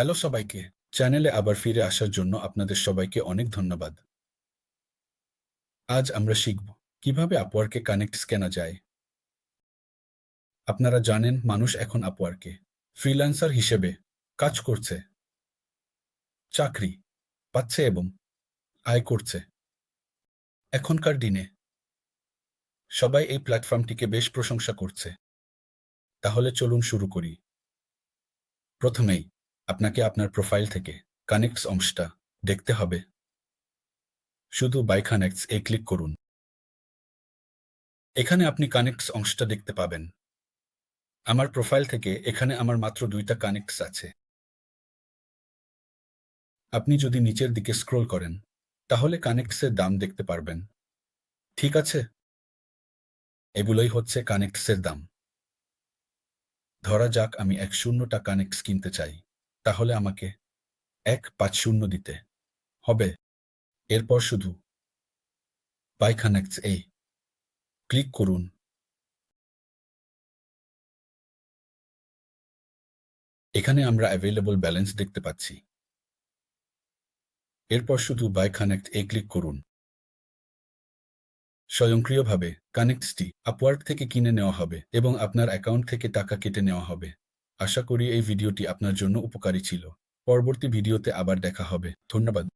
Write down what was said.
Hello সবাইকে। চ্যানেলে আবার ফিরে আসার জন্য আপনাদের সবাইকে অনেক ধন্যবাদ। আজ আমরা শিখব কীভাবে আপওয়ার্কে কানেক্টস কেনা যায়। আপনারা জানেন মানুষ এখন আপওয়ার্কে ফ্রিল্যান্সার হিসেবে কাজ করছে। চাকরি পাচ্ছে এবং আয় করছে। এখনকার দিনে সবাই এই প্ল্যাটফর্মটিকে বেশ প্রশংসা করছে। তাহলে চলুন শুরু করি। প্রথমেই আপনাকে আপনার প্রোফাইল থেকে কানেক্টস অংশটা দেখতে হবে। শুধু বাই কানেক্টস এ ক্লিক করুন। এখানে আপনি কানেক্টস অংশটা দেখতে পাবেন। আমার প্রোফাইল থেকে এখানে আমার মাত্র দুইটা কানেক্টস আছে। আপনি যদি নিচের দিকে স্ক্রোল করেন, তাহলে কানেক্টসের দাম দেখতে পারবেন। ঠিক আছে? এগুলোই হচ্ছে কানেক্টসের দাম। ধরা যাক আমি এক শূন্যটা কানেক্টস কিনতে চাই। তাহলে আমাকে এক পাঁচ শূন্য দিতে। হবে। এরপর শুধু বাই এ ক্লিক করুন। এখানে আমরা অ্যাভেলেবল ব্যালেন্স দেখতে পাচ্ছি। এরপর শুধু বাই কানেক্ট এ ক্লিক করুন। স্বয়ংক্রিয়ভাবে কানেক্টসটি আপওয়ার্ড থেকে কিনে নেওয়া হবে এবং আপনার অ্যাকাউন্ট থেকে টাকা কেটে নেওয়া হবে। আশা করি এই ভিডিওটি আপনার জন্য উপকারী ছিল। পরবর্তী ভিডিওতে আবার দেখা হবে। ধন্যবাদ।